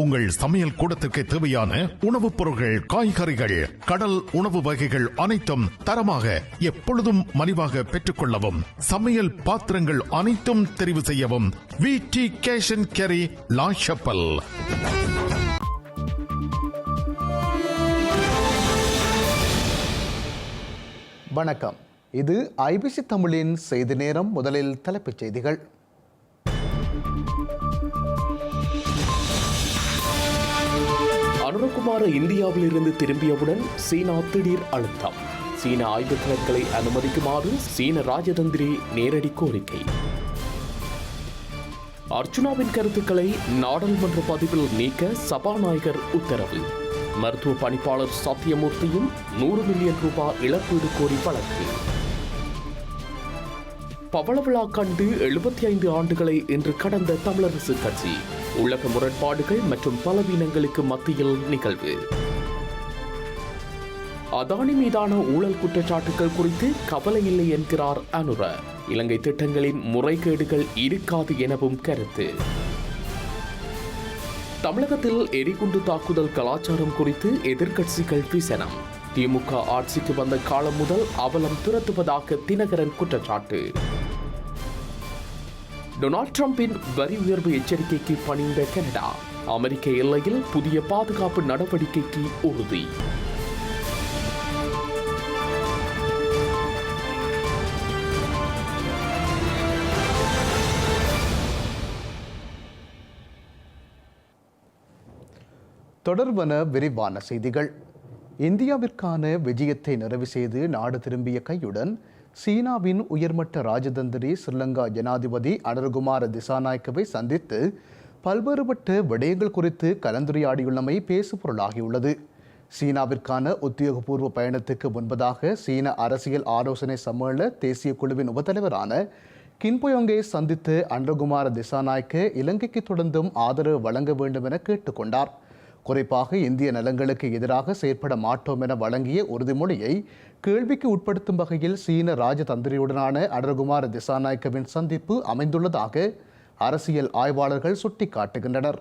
உங்கள் சமையல் கூடத்திற்கு தேவையான உணவுப் பொருட்கள் காய்கறிகள் கடல் உணவு வகைகள் அனைத்தும் தரமாக எப்பொழுதும் மலிவாக பெற்றுக்கொள்ளவும் சமையல் பாத்திரங்கள் அனைத்தும் தெரிவு செய்யவும். V T cash and carry La Chapelle வணக்கம். இது ஐபிசி தமிழின் செய்தி நேரம். முதலில் தலைப்புச் செய்திகள். அனுரகுமார இந்தியாவிலிருந்து திரும்பியவுடன் சீனா திடீர் அழுத்தம். சீன ஆய்வுத்தளங்களை அனுமதிக்குமாறு சீன ராஜதந்திரி நேரடி கோரிக்கை. அர்ச்சுனாவின் கருத்துக்களை நாடாளுமன்ற பதிவில் நீக்க சபாநாயகர் உத்தரவு. மருத்துவ பணிப்பாளர் சத்தியமூர்த்தியும் நூறு மில்லியன் ரூபாய் இழப்பீடு கோரி வழக்கு. பவள விழா கண்டு எழுபத்தி ஐந்து ஆண்டுகளை இன்று கடந்த தமிழரசு கட்சி. உலக முரண்பாடுகள் மற்றும் பலவீனங்களுக்கு மத்தியில் நிகழ்வு. அதானி மீதான ஊழல் குற்றச்சாட்டுகள் குறித்து கவலை இல்லை என்கிறார் அனுர. இலங்கை திட்டங்களின் முறைகேடுகள் இருக்காது எனவும் கருத்து. தமிழகத்தில் எரிகுண்டு தாக்குதல் கலாச்சாரம் குறித்து எதிர்க்கட்சிகள் விசனம். திமுக ஆட்சிக்கு வந்த காலம் முதல் அவலம் துரத்துவதாக தினகரன் குற்றச்சாட்டு. டொனால்ட் ட்ரம்பின் வரி உயர்வு எச்சரிக்கைக்கு பணிந்த கனடா. அமெரிக்க எல்லையில் புதிய பாதுகாப்பு நடவடிக்கைக்கு உறுதி. தொடர்பன விரிவான செய்திகள். இந்தியாவிற்கான விஜயத்தை நிறைவு செய்து நாடு திரும்பிய கையுடன் சீனாவின் உயர்மட்ட ராஜதந்திரி ஸ்ரீலங்கா ஜனாதிபதி அனர்குமார திசாநாயக்கவை சந்தித்து பல்வேறுபட்ட விடயங்கள் குறித்து கலந்துரையாடியுள்ளமை பேசுபொருளாகியுள்ளது. சீனாவிற்கான உத்தியோகபூர்வ பயணத்துக்கு முன்பதாக சீன அரசியல் ஆலோசனை சம்மேளன தேசிய குழுவின் உபத்தலைவரான கின்பொயோங்கை சந்தித்து அனுர்குமார திசாநாயக்க இலங்கைக்கு தொடர்ந்தும் ஆதரவு வழங்க வேண்டும் என கேட்டுக்கொண்டார். குறிப்பாக இந்திய நலன்களுக்கு எதிராக செயற்பட மாட்டோம் என வழங்கிய உறுதிமொழியை கேள்விக்கு உட்படுத்தும் வகையில் சீன ராஜதந்திரியுடனான அடர்குமார திசாநாயக்கவின் சந்திப்பு அமைந்துள்ளதாக அரசியல் ஆய்வாளர்கள் சுட்டிக்காட்டுகின்றனர்.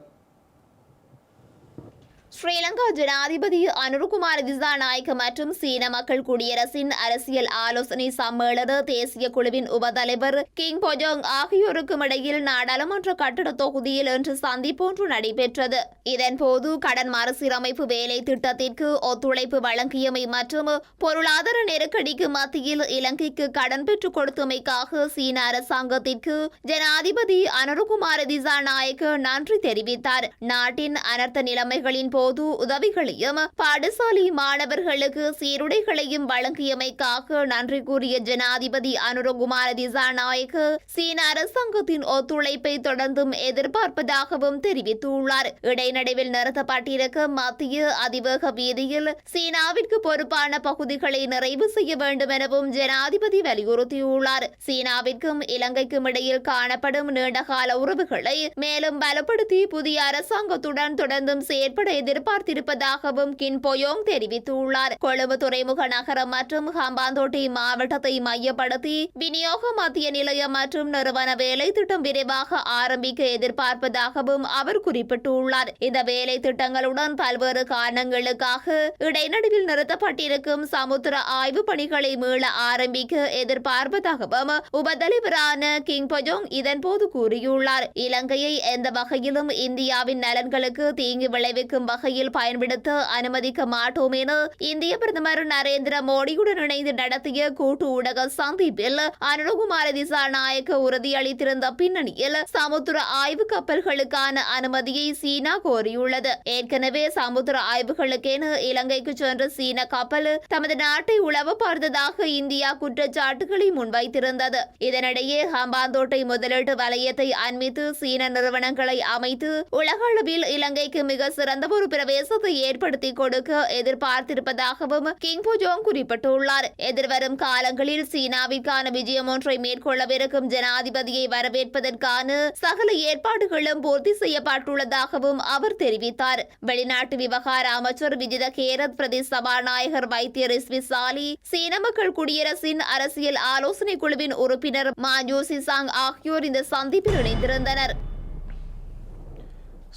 ஸ்ரீலங்கா ஜனாதிபதி அனுருகுமார திசாநாயக்க மற்றும் சீன மக்கள் குடியரசின் அரசியல் ஆலோசனை சம்மேளன தேசிய குழுவின் உபதலைவர் கிங் பொஜோங் ஆகியோருக்கும் இடையில் நாடாளுமன்ற கட்டட தொகுதியில் இன்று சந்திப்பொன்று நடைபெற்றது. இதன்போது கடன் மறுசீரமைப்பு வேலை திட்டத்திற்கு ஒத்துழைப்பு வழங்கியமை மற்றும் பொருளாதார நெருக்கடிக்கு மத்தியில் இலங்கைக்கு கடன் பெற்றுக் கொடுத்தமைக்காக சீன அரசாங்கத்திற்கு ஜனாதிபதி அனுருகுமார திசாநாயக்க நன்றி தெரிவித்தார். நாட்டின் அனர்த்த நிலைமைகளின் போது உதவிகளையும் பாடசாலை மாணவர்களுக்கு சீருடைகளையும் வழங்கியமைக்காக நன்றி கூறிய ஜனாதிபதி அனுரகுமார திசாநாயக் சீன அரசாங்கத்தின் ஒத்துழைப்பை தொடர்ந்தும் எதிர்பார்ப்பதாகவும் தெரிவித்துள்ளார். இடைநடுவில் நிறுத்தப்பட்டிருக்கும் மத்திய அதிவேக வீதியில் சீனாவிற்கு பொறுப்பான பகுதிகளை நிறைவு செய்ய வேண்டும் எனவும் ஜனாதிபதி வலியுறுத்தியுள்ளார். சீனாவிற்கும் இலங்கைக்கும் இடையில் காணப்படும் நீண்டகால உறவுகளை மேலும் பலப்படுத்தி புதிய அரசாங்கத்துடன் தொடர்ந்தும் செயற்பட எதிர் எதிர்பார்த்திருப்பதாகவும் கின் பொயோங் தெரிவித்துள்ளார். கொழும்பு துறைமுக நகரம் மற்றும் ஹம்பாந்தோட்டை மாவட்டத்தை மையப்படுத்தி விநியோக மத்திய நிலையம் மற்றும் நிறுவன வேலை திட்டம் விரைவாக ஆரம்பிக்க எதிர்பார்ப்பதாகவும் அவர் குறிப்பிட்டுள்ளார். இந்த வேலை திட்டங்களுடன் பல்வேறு காரணங்களுக்காக இடைநடுவில் நிறுத்தப்பட்டிருக்கும் சமுத்திர ஆய்வு பணிகளை மீள ஆரம்பிக்க எதிர்பார்ப்பதாகவும் உபதலைவரான கிங் பஜோங் இதன்போது கூறியுள்ளார். இலங்கையை எந்த வகையிலும் இந்தியாவின் நலன்களுக்கு தீங்கு விளைவிக்கும் வகை வகையில் பயன்படுத்த அனுமதிக்க மாட்டோம் என இந்திய பிரதமர் நரேந்திர மோடியுடன் இணைந்து நடத்திய கூட்டு ஊடக சந்திப்பில் அனுகுமார திசாநாயக்க உறுதியளித்திருந்த பின்னணியில் சமுத்திர ஆய்வு கப்பல்களுக்கான அனுமதியை சீனா கோரியுள்ளது. ஏற்கனவே சமுத்திர ஆய்வுகளுக்கென இலங்கைக்கு சென்ற சீன கப்பல் தமது நாட்டை உளவு பார்த்ததாக இந்தியா குற்றச்சாட்டுகளை முன்வைத்திருந்தது. இதனிடையே ஹம்பாந்தோட்டை முதலீட்டு வலயத்தை அண்மித்து சீன நிறுவனங்களை அமைத்து உலக அளவில் இலங்கைக்கு மிக சிறந்த ஒரு பிரவேசத்தை ஏற்படுத்தி கொடுக்க எதிர்பார்த்திருப்பதாகவும் கிங் புஜோங் குறிப்பிட்டுள்ளார். எதிர்வரும் காலங்களில் சீனாவிற்கான விஜயம் ஒன்றை மேற்கொள்ளவிருக்கும் ஜனாதிபதியை வரவேற்பதற்கான சகல ஏற்பாடுகளும் பூர்த்தி செய்யப்பட்டுள்ளதாகவும் அவர் தெரிவித்தார். வெளிநாட்டு விவகார அமைச்சர் விஜித கேரத் பிரதி சபாநாயகர் வைத்திய ரிஸ்வி சாலி சீன மக்கள் குடியரசின் அரசியல் ஆலோசனை குழுவின் உறுப்பினர் மா ஜோசி சாங் ஆகியோர் இந்த சந்திப்பில் இணைந்திருந்தனர்.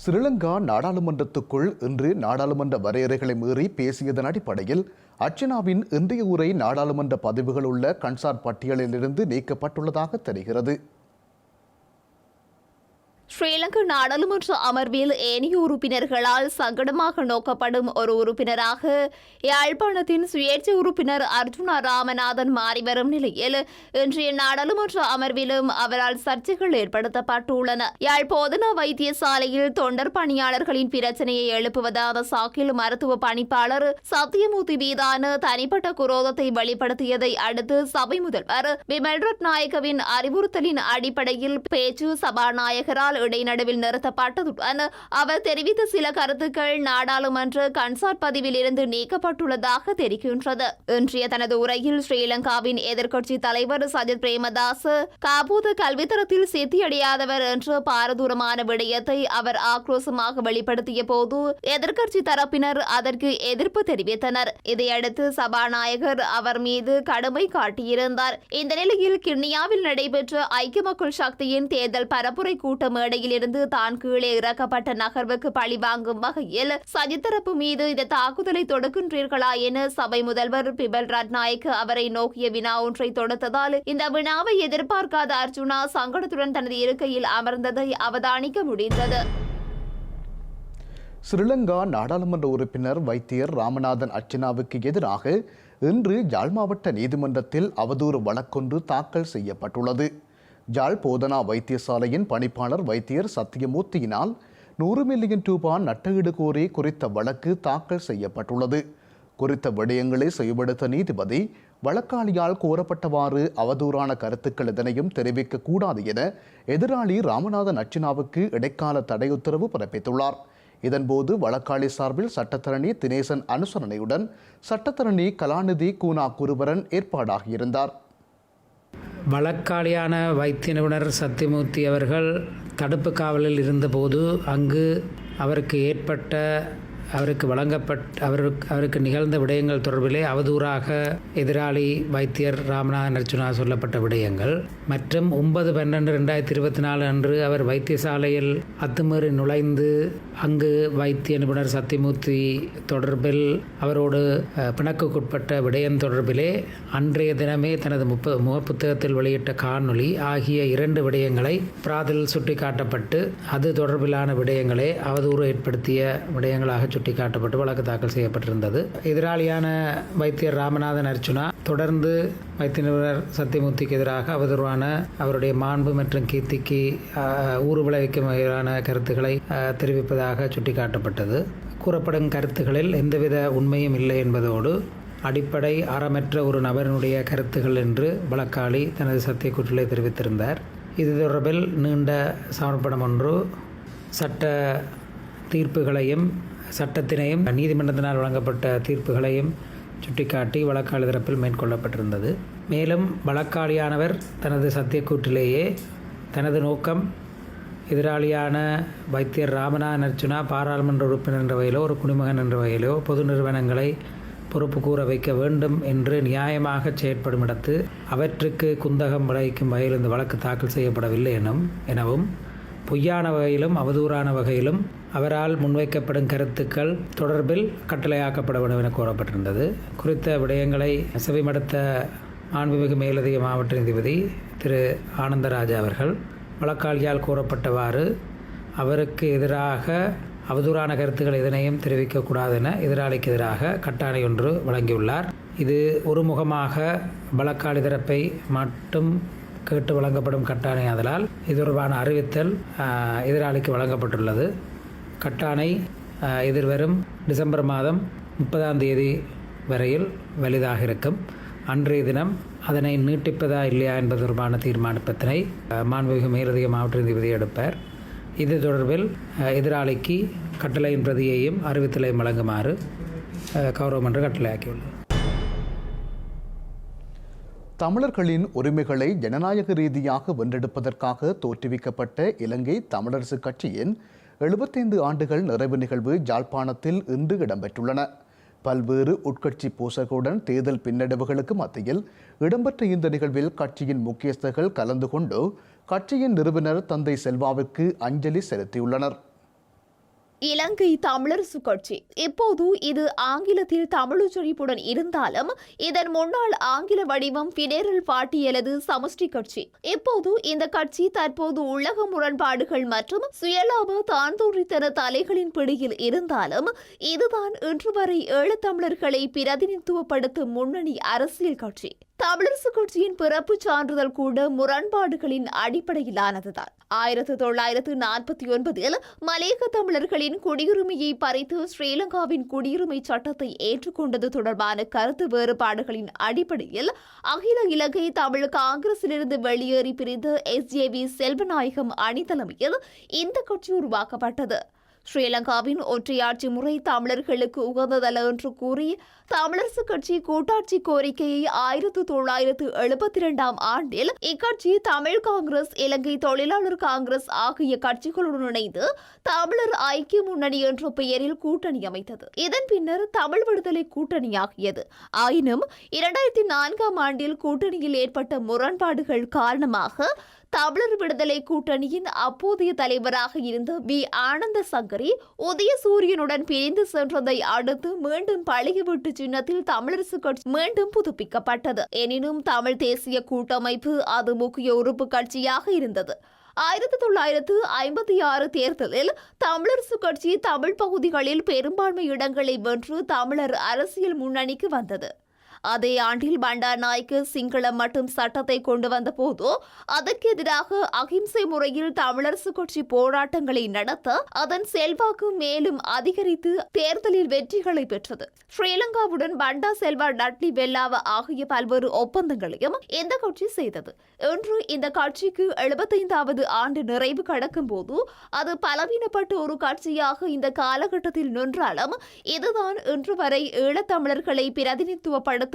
ஸ்ரீலங்கா நாடாளுமன்றத்துக்குள் இன்று நாடாளுமன்ற வரையறைகளை மீறி பேசியதன் அடிப்படையில் அர்ச்சனாவின் இன்றைய உரை நாடாளுமன்ற பதிவுகள் உள்ள கன்சார் பட்டியலிலிருந்து நீக்கப்பட்டுள்ளதாக தெரிகிறது. ஸ்ரீலங்கா நாடாளுமன்ற அமர்வில் ஏனைய உறுப்பினர்களால் சங்கடமாக நோக்கப்படும் ஒரு உறுப்பினராக யாழ்ப்பாணத்தின் சுயேட்சை உறுப்பினர் அர்ஜுனா ராமநாதன் மாறி வரும் நிலையில் இன்றைய நாடாளுமன்ற அமர்விலும் அவரால் சர்ச்சைகள் ஏற்படுத்தப்பட்டுள்ளன. யாழ் போதனா வைத்தியசாலையில் தொண்டர் பணியாளர்களின் பிரச்சனையை எழுப்புவதாக சாக்கில் மருத்துவ பணிப்பாளர் சத்தியமூர்த்தி மீதான தனிப்பட்ட குரோதத்தை வெளிப்படுத்தியதை அடுத்து சபை முதல்வர் விமல் ரத்நாயகவின் அறிவுறுத்தலின் அடிப்படையில் பேச்சு சபாநாயகரால் இடைநடுவில் நிறுத்தப்பட்டதுடன் அவர் தெரிவித்த சில கருத்துக்கள் நாடாளுமன்ற கன்சாட் பதிவிலிருந்து நீக்கப்பட்டுள்ளதாக தெரிகின்றது. இன்றைய தனது உரையில் ஸ்ரீலங்காவின் எதிர்க்கட்சி தலைவர் சஜித் பிரேமதாஸ் காபூத கல்வித்தரத்தில் சித்தியடையாதவர் என்ற பாரதூரமான விடயத்தை அவர் ஆக்ரோஷமாக வெளிப்படுத்திய போது எதிர்க்கட்சி தரப்பினர் அதற்கு எதிர்ப்பு தெரிவித்தனர். இதையடுத்து சபாநாயகர் அவர் மீது கடுமை காட்டியிருந்தார். இந்த நிலையில் கிண்ணியாவில் நடைபெற்ற ஐக்கிய மக்கள் சக்தியின் தேர்தல் பரப்புரை கூட்ட மேடை இருந்து தான் கீழே இறக்கப்பட்ட நகர்வுக்கு பழிவாங்கும் வகையில் சஜித்தரப்பு மீது இந்த தாக்குதலை தொடுக்கின்றீர்களா என சபை முதல்வர் பிபல் ரட்நாயக் அவரை நோக்கிய வினா ஒன்றை தொடுத்ததால் இந்த வினாவை எதிர்பார்க்காத அர்ஜுனா சங்கடத்துடன் தனது இருக்கையில் அமர்ந்ததை அவதானிக்க முடிந்தது. ஸ்ரீலங்கா நாடாளுமன்ற உறுப்பினர் வைத்தியர் ராமநாதன் அர்ச்சனாவுக்கு எதிராக இன்று யாழ் மாவட்ட நீதிமன்றத்தில் அவதூறு வழக்கொன்று தாக்கல் செய்யப்பட்டுள்ளது. ஜாழ் போதனா வைத்தியசாலையின் பணிப்பாளர் வைத்தியர் சத்தியமூர்த்தியினால் நூறு மில்லியன் ரூபாய் நட்டஈடு கோரி குறித்த வழக்கு தாக்கல் செய்யப்பட்டுள்ளது. குறித்த விடயங்களை செயல்படுத்த நீதிபதி வழக்காளியால் கோரப்பட்டவாறு அவதூறான கருத்துக்கள் எதனையும் தெரிவிக்க கூடாது என எதிராளி ராமநாதன் அர்ச்சனாவுக்கு இடைக்கால தடை உத்தரவு பிறப்பித்துள்ளார். இதன்போது வழக்காளி சார்பில் சட்டத்தரணி தினேசன் அனுசரணையுடன் சட்டத்தரணி கலாநிதி கூனா குருவரன் ஏற்பாடாகியிருந்தார். வழக்காளியான வைத்திய நிபுணர் சத்தியமூர்த்தி அவர்கள் தடுப்பு காவலில் இருந்தபோது அங்கு அவருக்கு ஏற்பட்ட அவருக்கு வழங்கப்பட்ட அவருக்கு அவருக்கு நிகழ்ந்த விடயங்கள் தொடர்பிலே அவதூறாக எதிராளி வைத்தியர் ராமநாதன் அர்ச்சுனா சொல்லப்பட்ட விடயங்கள். மற்றும் ஒன்பது பன்னெண்டு ரெண்டாயிரத்தி இருபத்தி நாலு அன்று அவர் வைத்தியசாலையில் அத்துமீறி நுழைந்து அங்கு வைத்திய நிபுணர் சத்தியமூர்த்தி தொடர்பில் அவரோடு பிணக்குக்குட்பட்ட விடயம் தொடர்பிலே அன்றைய தினமே தனது முப்ப முகப்புத்தகத்தில் வெளியிட்ட காணொளி ஆகிய இரண்டு விடயங்களை பிராதில் சுட்டிக்காட்டப்பட்டு அது தொடர்பிலான விடயங்களே அவதூறு ஏற்படுத்திய விடயங்களாக சுட்டிக்காட்டப்பட்டு வழக்கு தாக்கல் செய்யப்பட்டிருந்தது. எதிராளியான வைத்தியர் ராமநாதன் அர்ச்சுனா தொடர்ந்து வைத்திய நிபுணர் சத்தியமூர்த்திக்கு எதிராக அவதூறான அவருடைய மாண்பு மற்றும் கீர்த்திக்கு ஊறு விளைவிக்கும் வகையிலான கருத்துக்களை தெரிவிப்பதாக சுட்டிக்காட்டப்பட்டது. கூறப்படும் கருத்துக்களில் எந்தவித உண்மையும் இல்லை என்பதோடு அடிப்படை அறமற்ற ஒரு நபரினுடைய கருத்துகள் என்று வழக்காளி தனது சத்திய குற்றலை தெரிவித்திருந்தார். இது தொடர்பில் நீண்ட சமர்ப்பணம் ஒன்று சட்ட தீர்ப்புகளையும் சட்டத்தினையும் நீதிமன்றத்தினால் வழங்கப்பட்ட தீர்ப்புகளையும் சுட்டிக்காட்டி வழக்காளி தரப்பில் மேற்கொள்ளப்பட்டிருந்தது. மேலும் வழக்காளியானவர் தனது சத்தியக்கூற்றிலேயே தனது நோக்கம் எதிராளியான வைத்தியர் ராமநாதன் அர்ச்சுனா பாராளுமன்ற உறுப்பினர் என்ற வகையிலோ ஒரு குடிமகன் என்ற வகையிலோ பொது நிறுவனங்களை பொறுப்பு கூற வைக்க வேண்டும் என்று நியாயமாக செயற்படும் இடத்து அவற்றுக்கு குந்தகம் விளைவிக்கும் வகையில் இந்த வழக்கு தாக்கல் செய்யப்படவில்லை எனும் எனவும் பொய்யான வகையிலும் அவதூறான வகையிலும் அவரால் முன்வைக்கப்படும் கருத்துக்கள் தொடர்பில் கட்டளையாக்கப்பட வேண்டும் என கோரப்பட்டிருந்தது குறித்த விடயங்களை செவிமடுத்த மாண்புமிகு மேலதிக மாவட்ட நீதிபதி திரு ஆனந்தராஜா அவர்கள் வழக்காளியால் கூறப்பட்டவாறு அவருக்கு எதிராக அவதூறான கருத்துக்கள் எதனையும் தெரிவிக்கக்கூடாது என எதிராளிக்கு எதிராக கட்டாணை ஒன்று வழங்கியுள்ளார். இது ஒருமுகமாக வழக்காளி தரப்பை மட்டும் கேட்டு வழங்கப்படும் கட்டாணை அதனால் இது தொடர்பான அறிவித்தல் எதிராளிக்கு வழங்கப்பட்டுள்ளது. கட்டாணை எதிர்வரும் டிசம்பர் மாதம் முப்பதாம் தேதி வரையில் வலிதாக இருக்கும். அன்றைய தினம் அதனை நீட்டிப்பதா இல்லையா என்பது தொடர்பான தீர்மானத்தினை மாண்புமிகு மேலதிக மாவட்ட நீதிபதி எடுப்பார். இது தொடர்பில் எதிராளிக்கு கட்டளையின் பிரதியையும் அறிவித்தலையும் வழங்குமாறு ஆஹ், கட்டளையாக்கியுள்ளது தமிழர்களின் உரிமைகளை ஜனநாயக ரீதியாக வென்றெடுப்பதற்காக தோற்றுவிக்கப்பட்ட இலங்கை தமிழரசு கட்சியின் எழுபத்தைந்து ஆண்டுகள் நிறைவு நிகழ்வு ஜாழ்ப்பாணத்தில் இன்று இடம்பெற்றுள்ளன. பல்வேறு உட்கட்சி பூசர்களுடன் தேர்தல் பின்னடைவுகளுக்கு மத்தியில் இடம்பெற்ற இந்த நிகழ்வில் கட்சியின் முக்கியஸ்தர்கள் கலந்து கொண்டு கட்சியின் நிறுவனர் தந்தை செல்வாவிற்கு அஞ்சலி செலுத்தியுள்ளனர். இலங்கை தமிழரசு கட்சி. இப்போது இது ஆங்கிலத்தில் தமிழுச்சரிப்புடன் இருந்தாலும் இதன் முன்னாள் ஆங்கில வடிவம் பிடேரல் பாட்டியலது சமஷ்டி கட்சி. இப்போது இந்த கட்சி தற்போது உலக முரண்பாடுகள் மற்றும் சுயலாப தான்தோன்றித்தன தலைகளின் பிடியில் இருந்தாலும் இதுதான் இன்று வரை ஏழு தமிழர்களை பிரதிநிதித்துவப்படுத்தும் முன்னணி அரசியல் கட்சி. தமிழரசு கட்சியின் பிறப்பு சான்றிதழ் கூட முரண்பாடுகளின் அடிப்படையிலானதுதான். ஆயிரத்து தொள்ளாயிரத்து நாற்பத்தி ஒன்பதில் மலேக தமிழர்களின் குடியுரிமையை பறித்து ஸ்ரீலங்காவின் குடியுரிமை சட்டத்தை ஏற்றுக்கொண்டது தொடர்பான கருத்து வேறுபாடுகளின் அடிப்படையில் அகில இலங்கை தமிழ் காங்கிரசிலிருந்து வெளியேறி பிரிந்த எஸ்ஜேவி செல்வநாயகம் அணி தலைமையில் இந்த கட்சி உருவாக்கப்பட்டது. ஸ்ரீலங்காவின் ஒற்றையாட்சி முறை தமிழர்களுக்கு உகந்ததல்ல என்று கூறி தமிழரசு கட்சி கூட்டாட்சி கோரிக்கையை ஆயிரத்து தொள்ளாயிரத்து எழுபத்தி இரண்டாம் ஆண்டில் இக்கட்சி தமிழ் காங்கிரஸ் இலங்கை தொழிலாளர் காங்கிரஸ் ஆகிய கட்சிகளுடன் இணைந்து தமிழர் ஐக்கிய முன்னணி என்ற பெயரில் கூட்டணி அமைத்தது. இதன் பின்னர் தமிழ் விடுதலை கூட்டணியாகியது ஆயினும் இரண்டாயிரத்தி நான்காம் ஆண்டில் கூட்டணியில் ஏற்பட்ட முரண்பாடுகள் காரணமாக தமிழர் விடுதலை கூட்டணியின் அப்போதைய தலைவராக இருந்த வி. ஆனந்த சங்கரி உதயசூரியனுடன் பிரிந்து சென்றதை அடுத்து மீண்டும் பழைய வீட்டு சின்னத்தில் தமிழரசு கட்சி மீண்டும் புதுப்பிக்கப்பட்டது. எனினும் தமிழ் தேசிய கூட்டமைப்பு அது முக்கிய உறுப்பு கட்சியாக இருந்தது. ஆயிரத்தி தொள்ளாயிரத்து ஐம்பத்தி ஆறு தேர்தலில் தமிழரசு கட்சி தமிழ் பகுதிகளில் பெரும்பான்மை இடங்களை வென்று தமிழர் அரசியல் முன்னணிக்கு வந்தது. அதே ஆண்டில் பண்டார் நாய்க்கு சிங்களம் மட்டும் சட்டத்தை கொண்டு வந்த போது அதற்கு எதிராக அகிம்சை முறையில் தமிழரசு கட்சி போராட்டங்களை நடத்த அதன் செல்வாக்கு மேலும் அதிகரித்து தேர்தலில் வெற்றிகளை பெற்றது. ஸ்ரீலங்காவுடன் பண்டா செல்வா டட்லி வெல்லாவ ஆகிய பல்வேறு ஒப்பந்தங்களையும் இந்த கட்சி செய்தது. இன்று இந்த கட்சிக்கு எழுபத்தைந்தாவது ஆண்டு நிறைவு கடக்கும் போது அது பலவீனப்பட்ட ஒரு கட்சியாக இந்த காலகட்டத்தில் நின்றாலும் இதுதான் இன்று வரை ஈழத்தமிழர்களை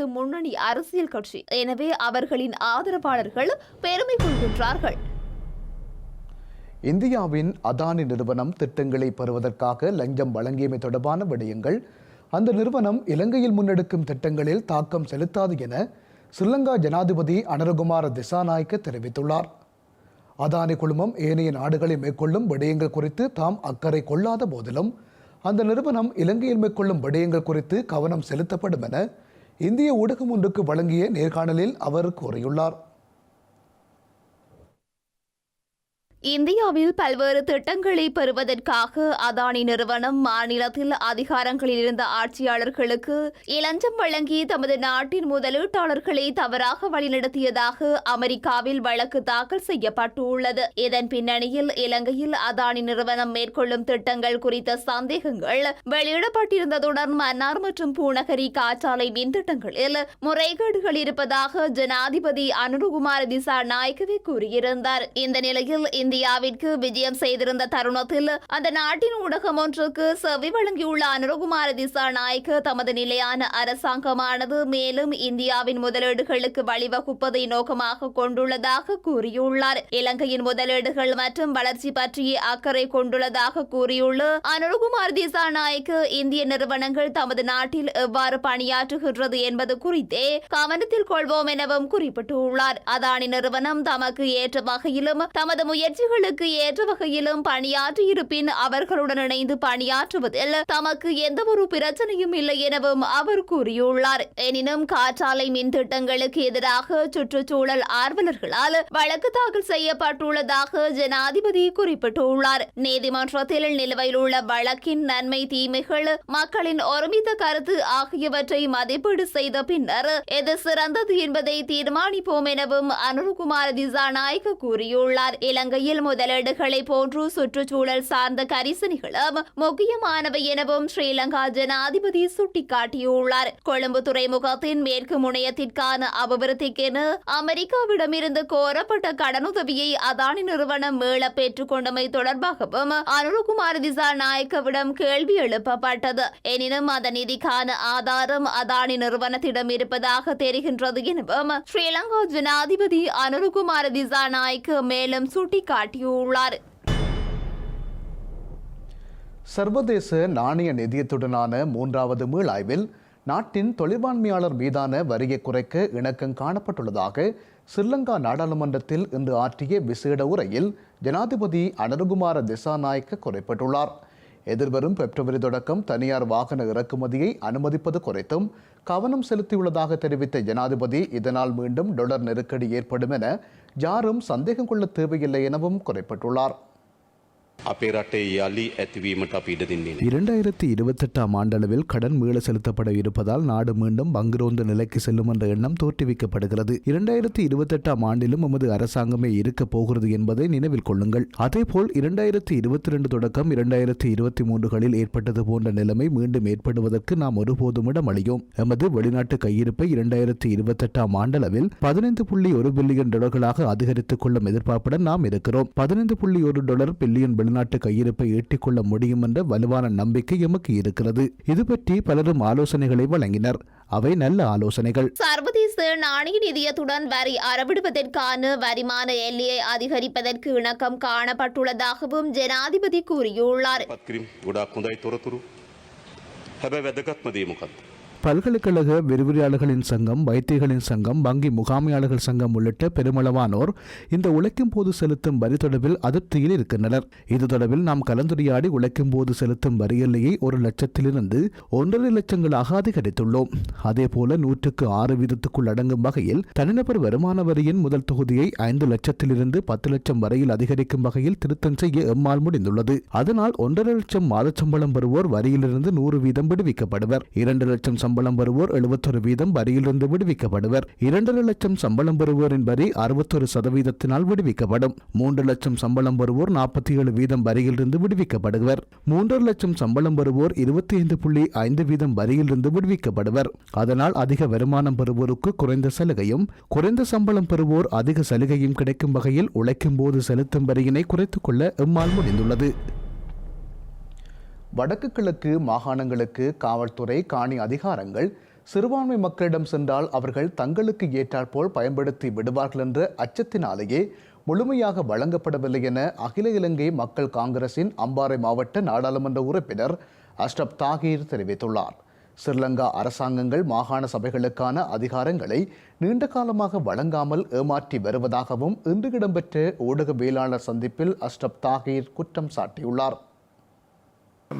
பிரதிநிதித்துவப்படுத்தும் முன்னணி அரசியல் கட்சி. எனவே அவர்களின் ஆதரவாளர்கள் பெருமை கொள்கின்றார்கள். இந்தியாவின் அதானி நிறுவனம் திட்டங்களை பெறுவதற்காக லஞ்சம் வழங்கியமை தொடர்பான விடயங்கள் அந்த நிறுவனம் இலங்கையில் முன்னெடுக்கும் திட்டங்களில் தாக்கம் செலுத்தாது என ஸ்ரீலங்கா ஜனாதிபதி அனரகுமார திசாநாயக்க தெரிவித்துள்ளார். அதானி குழுமம் ஏனைய நாடுகளை மேற்கொள்ளும் விடயங்கள் குறித்து தாம் அக்கறை கொள்ளாத போதிலும் அந்த நிறுவனம் இலங்கையில் மேற்கொள்ளும் விடயங்கள் குறித்து கவனம் செலுத்தப்படும் என இந்திய ஊடகம் ஒன்றுக்கு வழங்கிய நேர்காணலில் அவர் கூறியுள்ளார். இந்தியாவில் பல்வேறு திட்டங்களை பெறுவதற்காக அதானி நிறுவனம் மாநிலத்தில் அதிகாரங்களில் இருந்த ஆட்சியாளர்களுக்கு இலஞ்சம் வழங்கி தமது நாட்டின் முதலீட்டாளர்களை தவறாக வழிநடத்தியதாக அமெரிக்காவில் வழக்கு தாக்கல் செய்யப்பட்டுள்ளது. இதன் பின்னணியில் இலங்கையில் அதானி நிறுவனம் மேற்கொள்ளும் திட்டங்கள் குறித்த சந்தேகங்கள் வெளியிடப்பட்டிருந்ததுடன் மன்னார் மற்றும் பூநகரி காற்றாலை மின் திட்டங்களில் முறைகேடுகள் இருப்பதாக ஜனாதிபதி அனுருகுமார திசா நாயக்கவே கூறியிருந்தார். இந்த நிலையில் இந்தியாவிற்கு விஜயம் செய்திருந்த தருணத்தில் அந்த நாட்டின் ஊடகம் ஒன்றுக்கு செவி வழங்கியுள்ள அனுரகுமார திசாநாயக்க தமது நிலையான அரசாங்கமானது மேலும் இந்தியாவின் முதலீடுகளுக்கு வழிவகுப்பதை நோக்கமாக கொண்டுள்ளதாக கூறியுள்ளார். இலங்கையின் முதலீடுகள் மற்றும் வளர்ச்சி பற்றிய அக்கறை கொண்டுள்ளதாக கூறியுள்ள அனுரகுமார் திசாநாயக்க இந்திய நிறுவனங்கள் தமது நாட்டில் எவ்வாறு பணியாற்றுகின்றது என்பது குறித்தே கவனத்தில் கொள்வோம் எனவும் குறிப்பிட்டுள்ளார். அதானி நிறுவனம் தமக்கு ஏற்ற வகையிலும் தமது முயற்சி முயற்சிகளுக்கு ஏற்ற வகையிலும் பணியாற்றியிருப்பின் அவர்களுடன் இணைந்து பணியாற்றுவதில் தமக்கு எந்த ஒரு பிரச்சனையும் இல்லை எனவும் அவர் கூறியுள்ளார். எனினும் காற்றாலை மின் திட்டங்களுக்கு எதிராக சுற்றுச்சூழல் ஆர்வலர்களால் வழக்கு தாக்கல் செய்யப்பட்டுள்ளதாக ஜனாதிபதி குறிப்பிட்டுள்ளார். நீதிமன்றத்தில் நிலுவையில் உள்ள வழக்கின் நன்மை தீமைகள் மக்களின் ஒருமித்த கருத்து ஆகியவற்றை மதிப்பீடு செய்த பின்னர் எது சிறந்தது என்பதை தீர்மானிப்போம் எனவும் அனுர்குமார் திசாநாயக்க கூறியுள்ளார். இலங்கையில் முதலீடுகளை போன்று சுற்றுச்சூழல் சார்ந்த கரிசனைகளும் முக்கியமானவை எனவும் ஸ்ரீலங்கா ஜனாதிபதி சுட்டிக்காட்டியுள்ளார். கொழும்பு துறைமுகத்தின் மேற்கு முனையத்திற்கான அபிவிருத்திக்கென அமெரிக்காவிடமிருந்து கோரப்பட்ட கடனுதவியை அதானி நிறுவனம் மீள பெற்றுக் கொண்டமை தொடர்பாகவும் அனுருகுமார் திசா நாயக்கவிடம் கேள்வி எழுப்பப்பட்டது. எனினும் அந்த நிதிக்கான ஆதாரம் அதானி நிறுவனத்திடம் இருப்பதாக தெரிகின்றது எனவும் ஸ்ரீலங்கா ஜனாதிபதி அனுருகுமார் திசா நாயக்கு மேலும் சுட்டிக்காட்டியுள்ளார் சர்வதேச நாணய நிதியத்துடனான மூன்றாவது மீளாய்வில் நாட்டின் தொழிற்பான்மையாளர் மீதான வரியை குறைக்க இணக்கம் காணப்பட்டுள்ளதாக ஸ்ரீலங்கா நாடாளுமன்றத்தில் இன்று ஆற்றிய விசேட உரையில் ஜனாதிபதி அனருகுமார திசாநாயக்க குறிப்பிட்டுள்ளார். எதிர்வரும் பிப்ரவரி தொடக்கம் தனியார் வாகன இறக்குமதியை அனுமதிப்பது குறித்தும் கவனம் செலுத்தியுள்ளதாக தெரிவித்த ஜனாதிபதி இதனால் மீண்டும் டொலர் நெருக்கடி ஏற்படும் என யாரும் சந்தேகம் கொள்ள தேவையில்லை எனவும் குறிப்பிட்டுள்ளார். අපේ රටේ යළි ඇතිවීමට අපි ඉඩ දෙන්නේ නෑ. இரண்டாயிரத்தி இருபத்தெட்டாம் ஆண்டளவில் கடன் மீள செலுத்தப்பட இருப்பதால் நாடு மீண்டும் பங்குரோந்த நிலைக்கு செல்லும் என்ற எண்ணம் தோற்றுவிக்கப்படுகிறது இரண்டாயிரத்தி இருபத்தெட்டாம் ஆண்டிலும் எமது அரசாங்கமே இருக்கப் போகிறது என்பதை நினைவில் கொள்ளுங்கள் அதேபோல் இரண்டாயிரத்தி இருபத்தி ரெண்டு தொடக்கம் இரண்டாயிரத்தி இருபத்தி மூன்றுகளில் ஏற்பட்டது போன்ற நிலைமை மீண்டும் ஏற்படுவதற்கு நாம் ஒருபோதும் இடமளியோம் எமது வெளிநாட்டு கையிருப்பை இரண்டாயிரத்தி இருபத்தெட்டாம் ஆண்டளவில் பதினைந்து புள்ளி ஒரு பில்லியன் டாலர்களாக அதிகரித்துக் கொள்ளும் எதிர்பார்ப்புடன் நாம் இருக்கிறோம் பதினைந்து புள்ளி ஒரு டாலர் பில்லியன் வெளிநாட்டு கையிருப்பை ஈட்டிக்கொள்ள முடியும் என்ற வலுவான நம்பிக்கை எமக்கு இருக்கிறது இது பற்றி பலரும் ஆலோசனைகளை வழங்கினர் அவை நல்ல ஆலோசனைகள் சர்வதேச நாணய நிதியத்துடன் வரி அறவிடுவதற்கான வருமான எல்லையை அதிகரிப்பதற்கு இணக்கம் காணப்பட்டுள்ளதாகவும் ஜனாதிபதி கூறியுள்ளார் පත් කිරීම ගොඩක් හොඳයි තොරතුරු හැබැ වැදගත්ම දේ මොකක්ද. பல்கலைக்கழக விரிவுரையாளர்களின் சங்கம் வைத்தியர்களின் சங்கம் வங்கி முகாமையாளர்கள் சங்கம் உள்ளிட்ட பெருமளவானோர் இந்த உழைக்கும் போது செலுத்தும் வரி தொடர்பில் அதிருப்தியில் இருக்கின்றனர். இது தொடர்பில் நாம் கலந்துரையாடி உழைக்கும் போது செலுத்தும் வரி எல்லையை ஒரு லட்சத்திலிருந்து ஒன்றரை லட்சங்களாக அதிகரித்துள்ளோம். அதேபோல நூற்றுக்கு ஆறு வீதத்துக்குள் அடங்கும் வகையில் தனிநபர் வருமான வரியின் முதல் தொகுதியை ஐந்து லட்சத்திலிருந்து பத்து லட்சம் வரையில் அதிகரிக்கும் வகையில் திருத்தம் செய்ய எம்மால் முடிந்துள்ளது. அதனால் ஒன்றரை லட்சம் மாத சம்பளம் பெறுவோர் வரியிலிருந்து நூறு வீதம் விடுவிக்கப்படுவர். இரண்டு லட்சம் சம்பளம் பெறுவோர் எழுபத்தொரு வீதம் வரியிலிருந்து விடுவிக்கப்படுவர். இரண்டரை லட்சம் சம்பளம் பெறுவோரின் வரி அறுபத்தொரு சதவீதத்தினால் விடுவிக்கப்படும். மூன்று லட்சம் சம்பளம் பெறுவோர் நாற்பத்தி ஏழு வீதம் வரியிலிருந்து விடுவிக்கப்படுவர். மூன்றரை லட்சம் சம்பளம் பெறுவோர் இருபத்தி ஐந்து புள்ளி ஐந்து வீதம் வரியிலிருந்து விடுவிக்கப்படுவர். அதனால் அதிக வருமானம் பெறுவோருக்கு குறைந்த சலுகையும் குறைந்த சம்பளம் பெறுவோர் அதிக சலுகையும் கிடைக்கும் வகையில் உழைக்கும் போது செலுத்தும் வரியினை குறைத்துக் கொள்ள எம்மால் முடிந்துள்ளது. வடக்கு கிழக்கு மாகாணங்களுக்கு காவல்துறை காணி அதிகாரங்கள் சிறுபான்மை மக்களிடம் சென்றால் அவர்கள் தங்களுக்கு ஏற்றாற்போல் பயன்படுத்தி விடுவார்கள் என்ற அச்சத்தினாலேயே முழுமையாக வழங்கப்படவில்லை என அகில இலங்கை மக்கள் காங்கிரசின் அம்பாறை மாவட்ட நாடாளுமன்ற உறுப்பினர் அஷ்ரப் தாகீர் தெரிவித்துள்ளார். ஸ்ரீலங்கா அரசாங்கங்கள் மாகாண சபைகளுக்கான அதிகாரங்களை நீண்ட காலமாக வழங்காமல் ஏமாற்றி வருவதாகவும் இன்று இடம்பெற்ற ஊடகவியலாளர் சந்திப்பில் அஷ்ரப் தாகீர் குற்றம் சாட்டியுள்ளார்.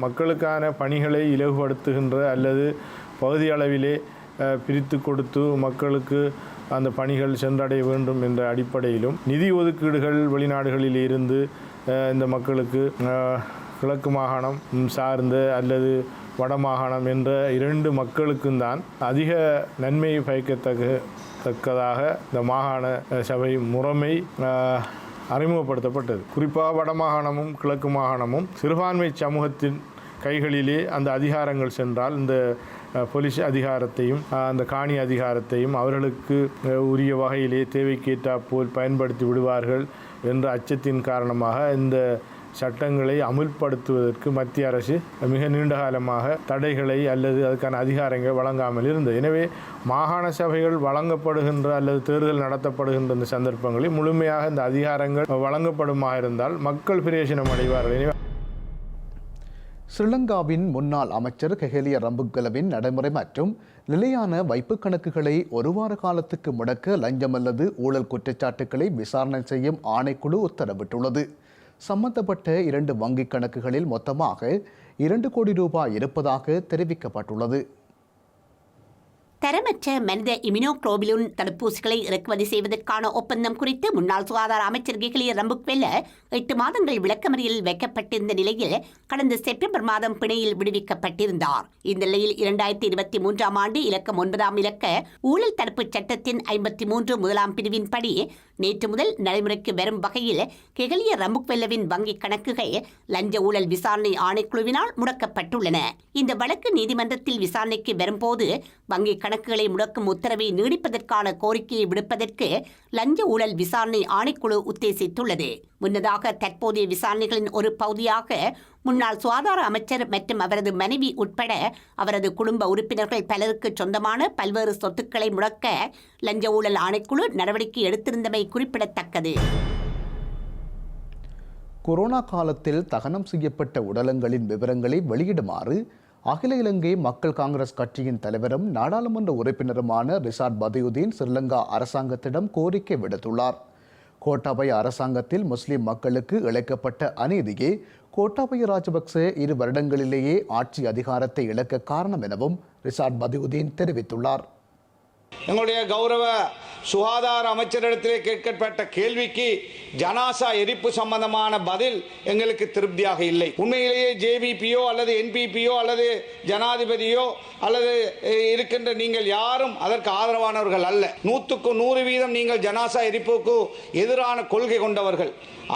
மக்களுக்கான பணிகளை இலகுபடுத்துகின்ற அல்லது பகுதி அளவிலே பிரித்து கொடுத்து மக்களுக்கு அந்த பணிகள் சென்றடைய வேண்டும் என்ற அடிப்படையிலும் நிதி ஒதுக்கீடுகள் வெளிநாடுகளில் இருந்து இந்த மக்களுக்கு கிழக்கு மாகாணம் சார்ந்த அல்லது வடமாகாணம் என்ற இரண்டு மக்களுக்கும் தான் அதிக நன்மை பயக்கத்தக்க தக்கதாக இந்த மாகாண சபை முறைமை அறிமுகப்படுத்தப்பட்டது. குறிப்பாக வடமாகாணமும் கிழக்கு மாகாணமும் சிறுபான்மை சமூகத்தின் கைகளிலே அந்த அதிகாரங்கள் சென்றால் இந்த போலீஸ் அதிகாரத்தையும் அந்த காணி அதிகாரத்தையும் அவர்களுக்கு உரிய வகையிலே தேவைக்கேற்றா போல் பயன்படுத்தி விடுவார்கள் என்ற அச்சத்தின் காரணமாக இந்த சட்டங்களை அமுல்படுத்துவதற்கு மத்திய அரசு மிக நீண்ட காலமாக தடைகளை அல்லது அதுக்கான அதிகாரங்கள் வழங்காமல் இருந்தது. எனவே மாகாண சபைகள் வழங்கப்படுகின்ற அல்லது தேர்தல் நடத்தப்படுகின்ற இந்த சந்தர்ப்பங்களில் முழுமையாக இந்த அதிகாரங்கள் வழங்கப்படுமாக இருந்தால் மக்கள் பிரயோஜனம் அடைவார்கள். எனவே ஸ்ரீலங்காவின் முன்னாள் அமைச்சர் கெஹலிய ரம்புக்கலவின் நடைமுறை மற்றும் நிலையான வைப்புக் கணக்குகளை ஒரு வார காலத்துக்கு முடக்க லஞ்சம் அல்லது ஊழல் குற்றச்சாட்டுக்களை விசாரணை செய்யும் ஆணைக்குழு உத்தரவிட்டுள்ளது. சம்பந்தப்பட்ட இரண்டு வங்கிக் கணக்குகளில் மொத்தமாக இரண்டு கோடி ரூபாய் இருப்பதாக தெரிவிக்கப்பட்டுள்ளது. தரமற்ற மனித இமினோக்ளோபிலுன் தடுப்பூசிகளை இறக்குமதி செய்வதற்கான ஒப்பந்தம் குறித்து முன்னாள் சுகாதார அமைச்சர் கிகிலிய ரம்புக்வெல்ல எட்டு மாதங்கள் விளக்கமறியலில் வைக்கப்பட்டிருந்த நிலையில் கடந்த செப்டம்பர் மாதம் பிணையில் விடுவிக்கப்பட்டிருந்தார். இந்த நிலையில் இரண்டாயிரத்தி இருபத்தி மூன்றாம் ஆண்டு இலக்கம் ஒன்பதாம் இலக்க ஊழல் தடுப்புச் சட்டத்தின் ஐம்பத்தி மூன்று முதலாம் பிரிவின்படி நேற்று முதல் நடைமுறைக்கு வரும் வகையில் கெகலிய ரம்புக்வெல்லவின் வங்கிக் கணக்குகள் லஞ்ச ஊழல் விசாரணை ஆணைக்குழுவினால் முடக்கப்பட்டுள்ளன. இந்த வழக்கு நீதிமன்றத்தில் விசாரணைக்கு வரும்போது வங்கிக் கணக்குகளை முடக்கும் உத்தரவை நீடிப்பதற்கான கோரிக்கையை விடுப்பதற்கு லஞ்ச ஊழல் விசாரணை ஆணைக்குழு உத்தேசித்துள்ளது. முன்னதாக தற்போதைய விசாரணைகளின் ஒரு பகுதியாக முன்னாள் சுகாதார அமைச்சர் மற்றும் அவரது மனைவி உட்பட அவரது குடும்ப உறுப்பினர்கள் பலருக்கு சொந்தமான பல்வேறு சொத்துக்களை முடக்க லஞ்ச ஊழல் ஆணைக்குழு நடவடிக்கை எடுத்திருந்தமை குறிப்பிடத்தக்கது. கொரோனா காலத்தில் தகனம் செய்யப்பட்ட உடலங்களின் விவரங்களை வெளியிடுமாறு அகில இலங்கை மக்கள் காங்கிரஸ் கட்சியின் தலைவரும் நாடாளுமன்ற உறுப்பினருமான ரிசார்ட் பதியுதீன் ஸ்ரீலங்கா அரசாங்கத்திடம் கோரிக்கை விடுத்துள்ளார். கோட்டாபய அரசாங்கத்தில் முஸ்லிம் மக்களுக்கு இழைக்கப்பட்ட அநீதியே கோட்டாபய ராஜபக்ச இரு வருடங்களிலேயே ஆட்சி அதிகாரத்தை இழக்க காரணம் எனவும் ரிசார்ட் பதியுதீன் தெரிவித்துள்ளார். எங்களுடைய கௌரவ சுகாதார அமைச்சரிடத்திலே கேட்கப்பட்ட கேள்விக்கு ஜனாசா எரிப்பு சம்பந்தமான பதில் எங்களுக்கு திருப்தியாக இல்லை. உண்மையிலேயே ஜேவிபியோ அல்லது என்பிபியோ அல்லது ஜனாதிபதியோ அல்லது இருக்கின்ற நீங்கள் யாரும் அதற்கு ஆதரவானவர்கள் அல்ல. நூற்றுக்கு நூறு வீதம் நீங்கள் ஜனாசா எரிப்புக்கு எதிரான கொள்கை கொண்டவர்கள்.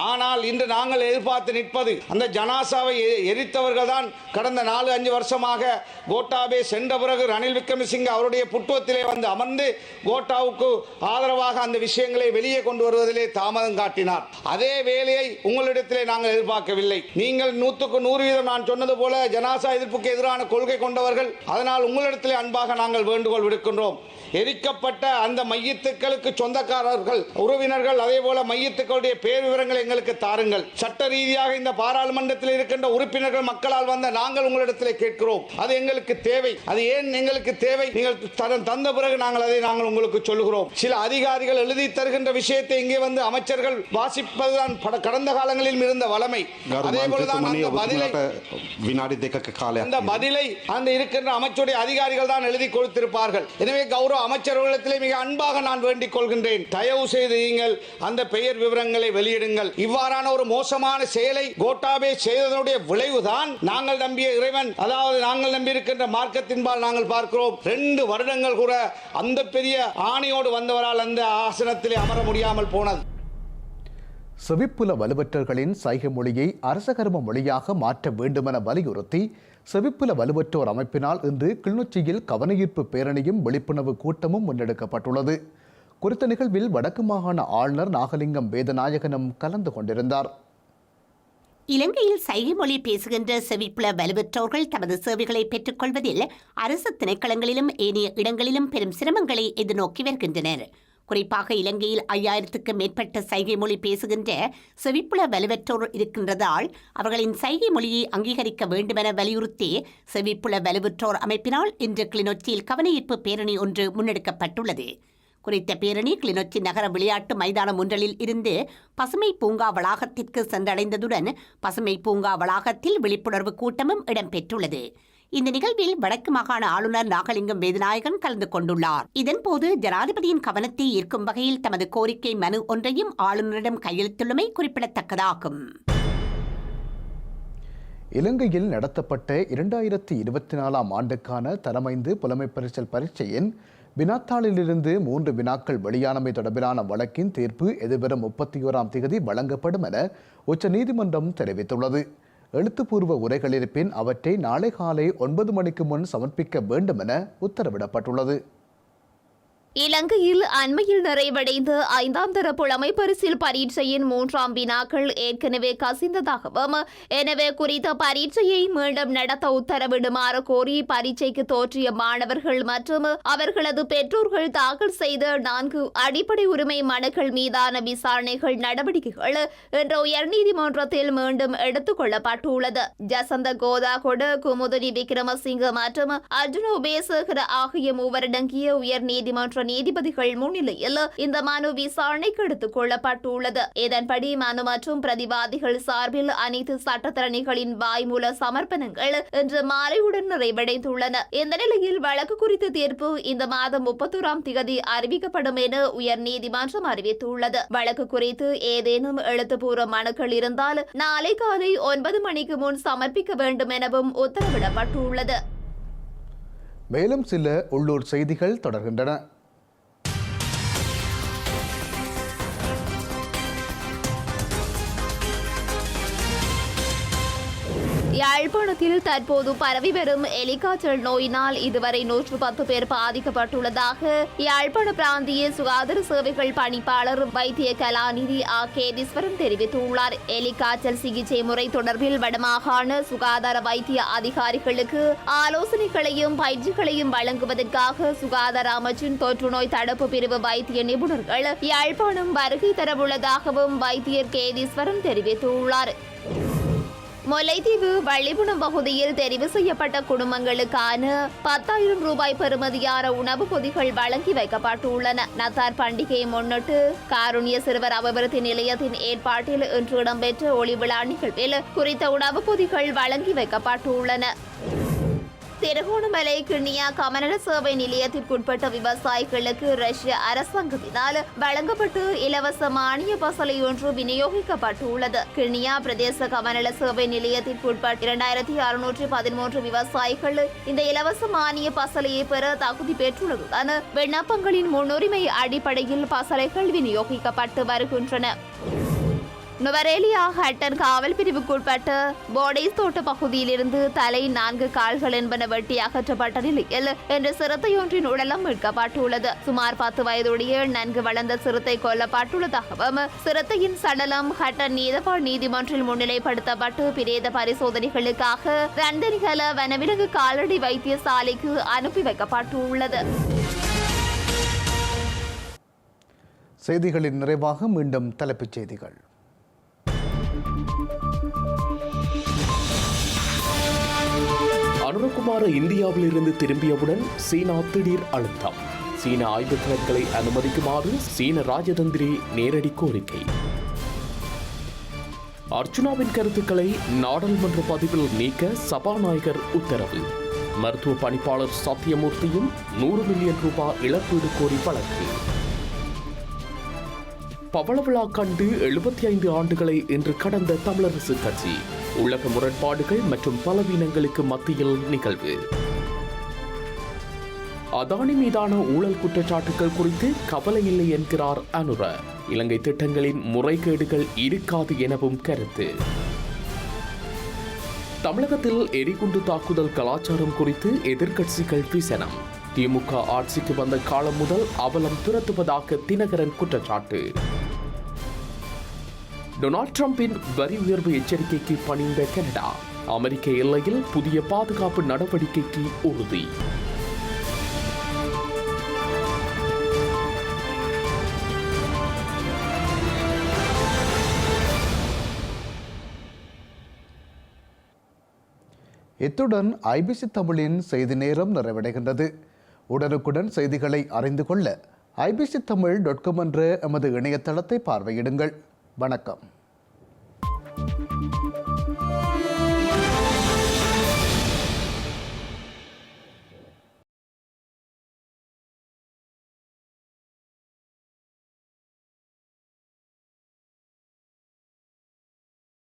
ஆனால் இன்று நாங்கள் எதிர்பார்த்து நிற்பது அந்த ஜனாசாவை எரித்தவர்கள் தான் கடந்த நாலு அஞ்சு வருஷமாக கோட்டாபே சென்ற பிறகு ரணில் விக்ரமசிங்க அவருடைய புட்டுவத்திலே வந்து அமர்ந்து கோட்டாவுக்கு ஆதரவாக அந்த விஷயங்களை வெளியே கொண்டு வருவதிலே தாமதம் காட்டினார். அதே வேலையை உங்களிடத்திலே நாங்கள் எதிர்பார்க்கவில்லை. நீங்கள் நூற்றுக்கு நூறு வீதம் நான் சொன்னது போல ஜனாசா எதிர்ப்புக்கு எதிரான கொள்கை கொண்டவர்கள் அதனால் உங்களிடத்திலே அன்பாக நாங்கள் வேண்டுகோள் விடுக்கின்றோம். எரிக்கப்பட்ட அந்த மையத்துக்களுக்கு சொந்தக்காரர்கள் உறவினர்கள் அதே போல மையத்துக்களுடைய பேர் விவரங்களை எங்களுக்கு தாருங்கள். சட்ட ரீதியாக இந்த பாராளுமன்றத்தில் இருக்கின்ற உறுப்பினர்கள் மக்களால் வந்த நாங்கள் உங்களிடத்தில் கேட்கிறோம். அது எங்களுக்கு தேவை. அது ஏன் எங்களுக்கு தேவை? நீங்கள் தந்த பிறகு நாங்கள் என்பதை நாங்கள் உங்களுக்கு சொல்லுகிறோம். சில அதிகாரிகள் எழுதி தருகின்ற விஷயத்தை இங்கே வந்து அமைச்சர்கள் வாசிப்பதுதான் கடந்த காலங்களில் இருந்த வளமை. அந்த பதிலை அந்த இருக்கின்ற அமைச்சருடைய அதிகாரிகள் தான் எழுதி கொடுத்திருப்பார்கள். எனவே கௌரவ அமைச்சர்களிடத்திலே மிக அன்பாக நான் வேண்டிக் கொள்கின்றேன். தயவு செய்து நீங்கள் அந்த பெயர் விவரங்களை வெளியிடுங்கள். இவ்வாறான ஒரு மோசமான செயலை கோட்டாபே செய்ததனுடைய விளைவுதான் நாங்கள் நம்பிய இறைவன். அதாவது நாங்கள் நம்பி இருக்கின்ற மார்க்கத்தின்பால் நாங்கள் பார்க்கிறோம். ரெண்டு வருடங்கள் கூட அந்த பெரிய ஆணையோடு வந்தவரால் அந்த ஆசனத்திலே அமர முடியாமல் போனது. செவிப்புல வலுவற்றர்களின் சைகை மொழியை அரசகர்ம மொழியாக மாற்ற வேண்டுமென வலியுறுத்தி செவிப்புல வலுவற்றோர் அமைப்பினால் இன்று கிளிநொச்சியில் கவனஈர்ப்பு பேரணியும் விழிப்புணர்வு கூட்டமும் முன்னெடுக்கப்பட்டுள்ளது. குறித்த நிகழ்வில் வடக்கு மாகாண ஆளுநர் நாகலிங்கம் வேதநாயகனும் கலந்து கொண்டிருந்தார். இலங்கையில் சைகை மொழி பேசுகின்ற செவிப்புல வலுவற்றோர்கள் தமது சேவைகளை பெற்றுக்கொள்வதில் அரசு திணைக்களங்களிலும் ஏனைய இடங்களிலும் பெரும் சிரமங்களை எதிர்நோக்கி வருகின்றனர். குறிப்பாக இலங்கையில் ஐயாயிரத்துக்கு மேற்பட்ட சைகை மொழி பேசுகின்ற செவிப்புல வலுவற்றோர் இருக்கின்றதால் அவர்களின் சைகை மொழியை அங்கீகரிக்க வேண்டுமென வலியுறுத்தி செவிப்புல வலுவற்றோர் அமைப்பினால் இன்று கிளிநொச்சியில் கவனஈர்ப்பு பேரணி ஒன்று முன்னெடுக்கப்பட்டுள்ளது. குறித்த பேரணி கிளிநொச்சி நகர விளையாட்டு மைதானம் ஒன்றலில் இருந்து பசுமை பூங்கா வளாகத்திற்கு சென்றடைந்ததுடன் பசுமை பூங்கா வளாகத்தில் விழிப்புணர்வு கூட்டமும் இடம்பெற்றுள்ளது. இந்த நிகழ்வில் வடக்கு மாகாண ஆளுநர் நாகலிங்கம் வேதநாயகன் கலந்து கொண்டுள்ளார். இதன்போது ஜனாதிபதியின் கவனத்தை ஈர்க்கும் வகையில் தமது கோரிக்கை மனு ஒன்றையும் ஆளுநரிடம் கையெழுத்துள்ளமை குறிப்பிடத்தக்கதாகும். இலங்கையில் நடத்தப்பட்ட இரண்டாயிரத்தி இருபத்தி நாலாம் ஆண்டுக்கான தலைமைந்து புலமை பரிசல் பரீட்சையின் வினாத்தாளிலிருந்து மூன்று வினாக்கள் வெளியானமை தொடர்பிலான வழக்கின் தீர்ப்பு எதிர்வரும் முப்பத்தி ஓராம் தேதி வழங்கப்படும் என உச்சநீதிமன்றம் தெரிவித்துள்ளது. எழுத்துப்பூர்வ உரைகள் இருப்பின் அவற்றை நாளை காலை ஒன்பது மணிக்கு முன் சமர்ப்பிக்க வேண்டும் என உத்தரவிடப்பட்டுள்ளது. இலங்கையில் அண்மையில் நிறைவடைந்த ஐந்தாம் தர புலமை பரிசில் பரீட்சையின் மூன்றாம் வினாக்கள் ஏற்கனவே கசிந்ததாகவும் எனவே குறித்த பரீட்சையை மீண்டும் நடத்த உத்தரவிடுமாறு கோரி பரீட்சைக்கு தோற்றிய மாணவர்கள் மற்றும் அவர்களது பெற்றோர்கள் தாக்கல் செய்த நான்கு அடிப்படை உரிமை மனுக்கள் மீதான விசாரணைகள் நடவடிக்கைகள் இன்று உயர்நீதிமன்றத்தில் மீண்டும் எடுத்துக் கொள்ளப்பட்டுள்ளது. ஜசந்த கோதாகொடு குமுதனி விக்ரமசிங்க மற்றும் அர்ஜுன உபேசகர ஆகிய மூவரடங்கிய உயர்நீதிமன்ற நீதிபதிகள் முன்னிலையில் இந்த மனு விசாரணைக்கு எடுத்துக் கொள்ளப்பட்டுள்ளது. இதன்படி மனு மற்றும் பிரதிவாதிகள் சார்பில் அனைத்து சட்டத்தரணிகளின் வாய்மூல சமர்ப்பணங்கள் இன்று மாலையுடன் நிறைவடைந்துள்ளன. இந்த நிலையில் வழக்கு குறித்த தீர்ப்பு இந்த மாதம் முப்பத்தோராம் தேதி அறிவிக்கப்படும் என உயர்நீதிமன்றம் அறிவித்துள்ளது. வழக்கு குறித்து ஏதேனும் எழுத்துப்பூர்வ மனுக்கள் இருந்தால் நாளை காலை ஒன்பது மணிக்கு முன் சமர்ப்பிக்க வேண்டும் எனவும் உத்தரவிடப்பட்டுள்ளது. மேலும் சில உள்ளூர் செய்திகள் தொடர்கின்றன. யாழ்ப்பாணத்தில் தற்போது பரவி வரும் எலிகாய்ச்சல் நோயினால் இதுவரை நூற்று பத்து பேர் பாதிக்கப்பட்டுள்ளதாக யாழ்ப்பாண பிராந்திய சுகாதார சேவைகள் பணிப்பாளர் வைத்திய கலாநிதி ஆ கேதீஸ்வரன் தெரிவித்துள்ளார். எலிகாய்ச்சல் சிகிச்சை முறை தொடர்பில் வடமாகாண சுகாதார வைத்திய அதிகாரிகளுக்கு ஆலோசனைகளையும் பயிற்சிகளையும் வழங்குவதற்காக சுகாதார அமைச்சின் தொற்றுநோய் தடுப்பு பிரிவு வைத்திய நிபுணர்கள் யாழ்ப்பாணம் வருகை தரவுள்ளதாகவும் வைத்தியர் கேதீஸ்வரன் தெரிவித்துள்ளார். முல்லைத்தீவு வள்ளிபுணம் பகுதியில் தெரிவு செய்யப்பட்ட குடும்பங்களுக்கான பத்தாயிரம் ரூபாய் பெறுமதியான உணவுப் பொதிகள் வழங்கி வைக்கப்பட்டுள்ளன. நத்தார் பண்டிகையை முன்னிட்டு காருண்ய சிறுவர் அபிவிருத்தி நிலையத்தின் ஏற்பாட்டில் இன்று இடம்பெற்ற ஒளி விழா நிகழ்வில் குறித்த உணவுப் பொதிகள் வழங்கி வைக்கப்பட்டுள்ளன. திருகோணமலை கிண்ணியா கமநல சேவை நிலையத்திற்குட்பட்ட விவசாயிகளுக்கு ரஷ்ய அரசாங்கத்தினால் வழங்கப்பட்டு இலவச மானிய பசலை ஒன்று விநியோகிக்கப்பட்டுள்ளது. கிண்ணியா பிரதேச கமநல சேவை நிலையத்திற்குட்பட்ட இரண்டாயிரத்தி அறுநூற்று பதிமூன்று விவசாயிகள் இந்த இலவச மானிய பசலையை பெற தகுதி பெற்றுள்ளதுடன் விண்ணப்பங்களின் முன்னுரிமை அடிப்படையில் பசலைகள் விநியோகிக்கப்பட்டு வருகின்றன. நுவரேலியா ஹட்டன் காவல் பிரிவுக்குட்பட்ட போடேஸ் தோட்ட பகுதியிலிருந்து தலை நான்கு கால்கள் என்பன வெட்டி அகற்றப்பட்ட நிலையில் என்ற சிறுத்தையொன்றின் உடலம் மீட்கப்பட்டுள்ளது. சுமார் பத்து வயதுடைய நன்கு வளர்ந்த சிறுத்தை கொல்லப்பட்டுள்ளதாகவும் சிறுத்தையின் சடலம் ஹட்டன் நீதவாள் நீதிமன்றில் முன்னிலைப்படுத்தப்பட்டு பிரேத பரிசோதனைகளுக்காக ரண்டனிகல வனவிலங்கு காலடி வைத்தியசாலைக்கு அனுப்பி வைக்கப்பட்டுள்ளது. செய்திகளின் நிறைவாக மீண்டும் தலைப்புச் செய்திகள். அனுரகுமார இந்தியாவிலிருந்து திரும்பியவுடன் சீனா திடீர் அழுத்தம். சீன ஆயுதக்கலன்களை அனுமதிக்குமாறு சீன ராஜதந்திரி நேரடி கோரிக்கை. அர்ச்சுனாவின் கருத்துக்களை நாடாளுமன்ற பதிவில் நீக்க சபாநாயகர் உத்தரவு. மருத்துவ பணிப்பாளர் சத்தியமூர்த்தியும் நூறு மில்லியன் ரூபாய் இழப்பீடு கோரி வழக்கு. பவள விழா கண்டு எழுபத்தி ஐந்து ஆண்டுகளை இன்று கடந்த தமிழரசு கட்சி. உலக முரண்பாடுகள் மற்றும் பலவீனங்களுக்கு மத்தியில் நிகழ்வு. அதானி மீதான ஊழல் குற்றச்சாட்டுகள் குறித்து கவலை இல்லை என்கிறார் அனுர. இலங்கை திட்டங்களின் முறைகேடுகள் இருக்காது எனவும் கருத்து. தமிழகத்தில் எரிகுண்டு தாக்குதல் கலாச்சாரம் குறித்து எதிர்க்கட்சிகள் விசனம். திமுக ஆட்சிக்கு வந்த காலம் முதல் அவலம் துரத்துவதாக தினகரன் குற்றச்சாட்டு. டொனால்ட் ட்ரம்பின் வரி உயர்வு எச்சரிக்கைக்கு பணிந்த கனடா. அமெரிக்க எல்லையில் புதிய பாதுகாப்பு நடவடிக்கைக்கு உறுதி. இத்துடன் ஐபிசி தமிழின் செய்தி நேரம் நிறைவடைகின்றது. உடனுக்குடன் செய்திகளை அறிந்து கொள்ள ஐபிசி தமிழ் டாட் காம் என்ற எமது இணையதளத்தை பார்வையிடுங்கள். வணக்கம்.